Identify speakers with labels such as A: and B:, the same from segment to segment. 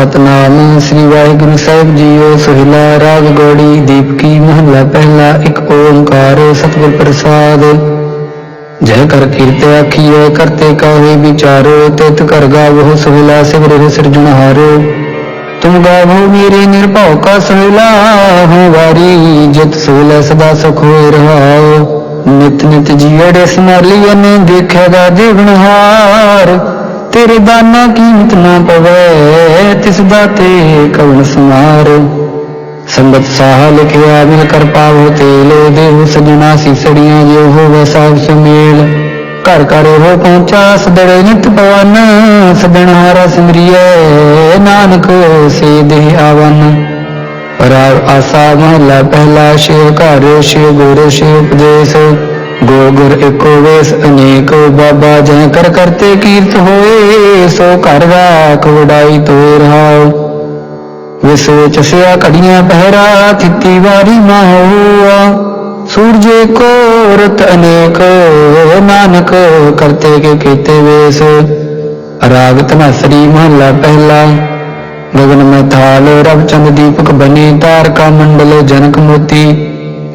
A: ਸਤਨਾਮ, ਸ੍ਰੀ ਵਾਹਿਗੁਰੂ ਸਾਹਿਬ ਜੀਓ, ਸੋਹਿਲਾ ਰਾਗ ਗੋੜੀ ਦੀਪਕੀ ਮਹੱਲਾ ਪਹਿਲਾ, ਇੱਕ ਓੰਕਾਰ ਸਤਿਗੁਰ ਪ੍ਰਸਾਦ। ਜੈ ਕਰ ਕੀਰਤ ਆਖੀਐ ਕਰਤੇ ਕਾਹੇ ਵਿਚਾਰੋ, ਤਿਤ ਕਰ ਗਾਵੋ, ਸੋਹਿਲਾ ਸਿਵਰਿ ਸਿਰਜਣਹਾਰੋ ਤੁਮ ਗਾਵੋ ਮੇਰੇ ਨਿਰਭਉ ਕਾ ਸੋਹਿਲਾ ਹੋ ਵਾਰੀ ਜਿਤ ਸੋਹਿਲਾ ਸਦਾ ਸੁਖ ਹੋਇ ਰਹਾਓ ਨਿਤ ਨਿਤ ਜੀੜੇ ਸਮਾਲੀ ਅਨੇ ਦੇਖੇਗਾ ਜੀਵਨਹਾਰ ਤੇਰੇ ਦਾਨਾ ਕੀਮਤ ਨਾ ਪਵੇ? ਤਿਸ ਦਾਤੇ ਕਵਣ ਸਮਾਰ ਸੰਗਤ ਸਾਹ ਲਿਖਿਆ ਮਿਲ ਕਰ ਪਾਵੋ ਤੇਲ ਦੇਹੁ ਸਜਣਾ ਸੀਸੜੀਆਂ ਜੋ ਹੋਵੇ ਸਾਬ ਸੁਮੇਲ। ਘਰ ਘਰ ਹੋ ਪਹੁੰਚਾ, ਸਦੜੇ ਨਿਤ ਪਵਨ। ਸਦਣ ਹਾਰਾ ਸਿਮਰਿਐ ਨਾਨਕ ਸੇ ਦੇਹ ਆਵਨ। ਰਾਗ ਆਸਾ ਮਹਲਾ, ਪਹਿਲਾ ਸ਼ਿਵ, ਘਰ ਸ਼ਿਵ, ਗੁਰ ਸ਼ਿਵ, ਉਪਦੇਸ਼। ਗੋ ਗੁਰ ਏਕੋ ਵੇਸ, ਅਨੇਕ ਬਾਬਾ ਜੈ ਕਰ ਕਰਤੇ ਕੀਰਤ ਹੋਏ, ਸੋ ਘਰ ਰਾਖ ਵਡਾਈ ਤੋਇ ਰਹਾਓ ਵਿਸੋ ਚਸਿਆ ਕੜੀਆਂ ਪਹਿਰਾ, ਥਿੱਤੀ ਵਾਰੀ ਮਾਹੂਆ। ਸੂਰਜੇ ਕੋ ਰਤ ਅਨੇਕ ਨਾਨਕ ਕਰਤੇ ਕੇ ਕੀਤੇ ਵੇਸ। ਰਾਗ ਤਨਸਰੀ ਮਹਲਾ ਪਹਿਲਾ। ਗਗਨ ਮੇ ਥਾਲ, ਰਵ ਚੰਦ ਦੀਪਕ ਬਨੇ ਤਾਰਕਾ ਮੰਡਲ ਜਨਕ ਮੋਤੀ।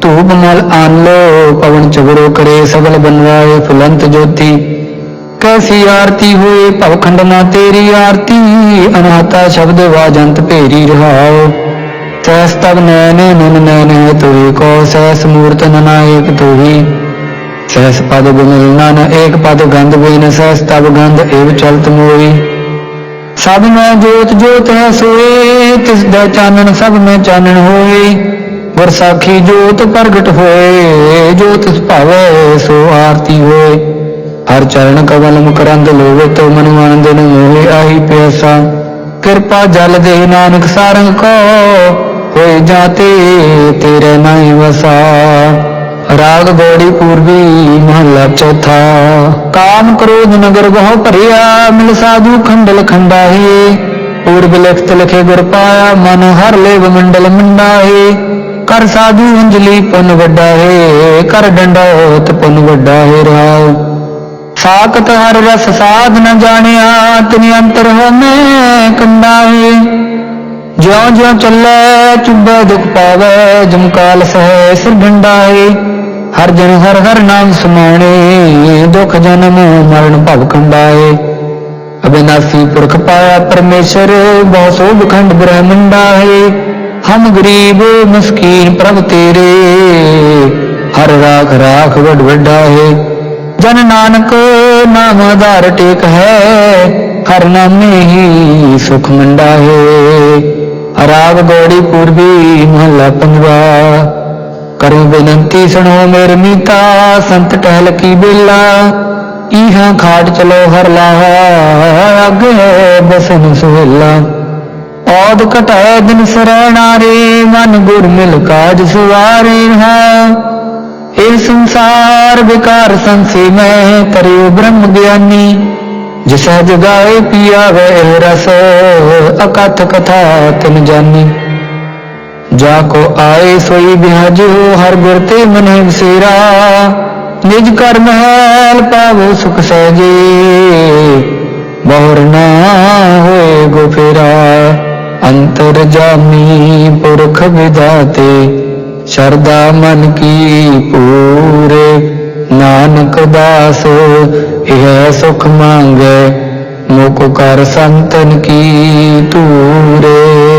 A: ਧੂਪ ਨਾਲ ਆਨਲੋ ਪਵਨ ਚਗੜੋ ਕਰੇ, ਸਗਲ ਬਨਵਾਏ ਫੁਲੰਤ ਜੋਤੀ। ਕੈਸੀ ਆਰਤੀ ਹੋਏ ਭਵਖੰਡ ਨਾ ਤੇਰੀ ਆਰਤੀ, ਅਨਾਤਾ ਸ਼ਬਦ ਵਾਜੰਤ ਭੇਰੀ ਰਹਾਓ। ਸੈਸ ਤਬ ਨੈਨੇ ਨਨ ਨੈਨੇ ਤੁਹੀ ਕੋ, ਸੈਸ ਮੂਰਤ ਨਨਾ ਏਕ ਤੁਹੀ। ਸੈਸ ਪਦ ਬਿਨ ਨਨ ਏਕ ਪਦ ਗੰਧ ਬਿਨ, ਸੈਸ ਤਬ ਗੰਧ ਏਵ ਚਲਤ ਮੋਈ। ਸਭ ਮੈਂ ਜੋਤ ਜੋਤ ਹੈ ਸੋਏ, ਤਿਸ ਦਾ ਚਾਨਣ ਸਭ ਮੈਂ ਚਾਨਣ ਹੋਏ। ਗੁਰ ਜੋਤ ਪ੍ਰਗਟ ਹੋਏ, ਜੋਤ ਭਾਵੇ ਸੋ ਆਰਤੀ ਹੋਏ। ਹਰ ਚਰਨ ਕਵਲ ਮੁਕਰੰਦ ਲੋਵੇ ਤੋ ਮਨ ਆਨੰਦ ਨ ਮੋਹਿ, ਆਹੀ ਪਿਆਸਾ। ਕਿਰਪਾ ਜਲ ਦੇ ਨਾਨਕ ਸਾਰੰਗ ਕੋ, ਹੋਏ ਜਾਤੇ ਤੇਰੇ ਨਾਈ ਵਸਾ। ਰਾਗ ਗੋੜੀ ਪੂਰਬੀ ਮਹਲਾ ਚੌਥਾ। ਕਾਮ ਕ੍ਰੋਧ ਨਗਰ ਬਹੁ ਭਰਿਆ, ਮਿਲ ਸਾਧੂ ਖੰਡਲ ਖੰਡਾਹੀ। ਪੂਰਬ ਲਿਖਤ ਲਿਖੇ ਗੁਰ ਪਾਇਆ, ਮਨ ਹਰ ਲੇਵ ਮੰਡਲ ਮੰਡਾਹੀ। ਕਰ ਸਾਧੂ ਅੰਜਲੀ ਪੁੰਨ ਵੱਡਾ ਹੈ ਕਰ ਡੰਡੋਤ ਪੁੰਨ ਵੱਡਾ ਹੈ ਰਾਉ। ਸਾਖਤ ਹਰ ਰਸ ਸਾਧ ਨ ਜਾਣਿਆ, ਤਿਨ ਅੰਤਰ ਹੋ ਮੈਂ ਕੰਡਾਹੇ ਜਿਉ ਜਿਉ ਚੱਲੇ ਚੁੱਬੇ ਦੁਖ ਪਾਵੇ ਜਮਕਾਲ ਸਹਿ ਸਿਰ ਹੈ ਹਰ ਜਨ ਹਰ ਹਰ ਨਾਮ ਸਮਾਣੇ, ਦੁਖ ਜਨਮ ਮਰਨ ਭਵ ਹੈ ਅਬਿਨਾਸੀ ਪੁਰਖ ਪਾਇਆ ਪਰਮੇਸ਼ਰ, ਬਹੁ ਸੋਭ ਖੰਡ ਹੈ ਹਮ ਗਰੀਬ ਮਸਕੀਨ ਪ੍ਰਭ ਤੇਰੇ, ਹਰ ਰਾਖ ਰਾਖ ਵਡ ਵੱਡਾ ਹੈ। ਜਨ ਨਾਨਕ ਨਾਮ ਆਧਾਰ ਟੇਕ ਹੈ, ਹਰ ਨਾਮੇ ਹੀ ਸੁਖ ਮੰਡਾ ਹੈ। ਰਾਗ ਗੋੜੀ ਪੂਰਬੀ ਮਹਲਾ ਪੰਜਵਾ, ਕਰੋ ਬੇਨਤੀ ਸੁਣੋ ਮੇਰ ਮੀਤਾ, ਸੰਤ ਟਹਿਲ ਕੀ ਬੇਲਾ ਇਹਾਂ ਖਾਟ ਚਲੋ ਹਰ ਲਾਹਾ, ਅੱਗੇ ਬਸਨ ਸੁਹੇਲਾ। ਔਦ ਘਟਾਏ ਦਿਨ ਸਰਣਾਰੇ ਮਨ ਗੁਰ ਮਿਲ ਕਾਜ ਸੁਵਾਰੇ ਹੈ। ਇਹ ਸੰਸਾਰ ਵਿਕਾਰ ਸੰਸੇ ਮੈਂ ਕਰਿਓ ਬ੍ਰਹਮ ਗਿਆਨੀ, ਜਿਸੈ ਜਗਾਏ ਪੀਆ ਰਸ, ਅਕਥ ਕਥਾ ਤਿਨ ਜਾਨੀ। ਜਾ ਕੋ ਆਏ ਸੋਈ ਬਿਹਾਜੋ ਹਰ ਗੁਰ ਤੇ ਮਨੈ ਵਸੇਰਾ। ਨਿਜ ਕਰ ਮਹਿਲ ਪਾਵੋ ਸੁਖ ਸਹਿਜੇ ਬਹੁਰ ਪੁਰਖ ਵਿਦਾਤੇ ਸ਼ਰਦਾ ਮਨ ਕੀ ਪੂਰੇ। ਨਾਨਕ ਦਾਸ, ਇਹ ਸੁਖ ਮੰਗੇ, ਮੁਖ ਕਰ ਸੰਤਨ ਕੀ ਤੂਰੇ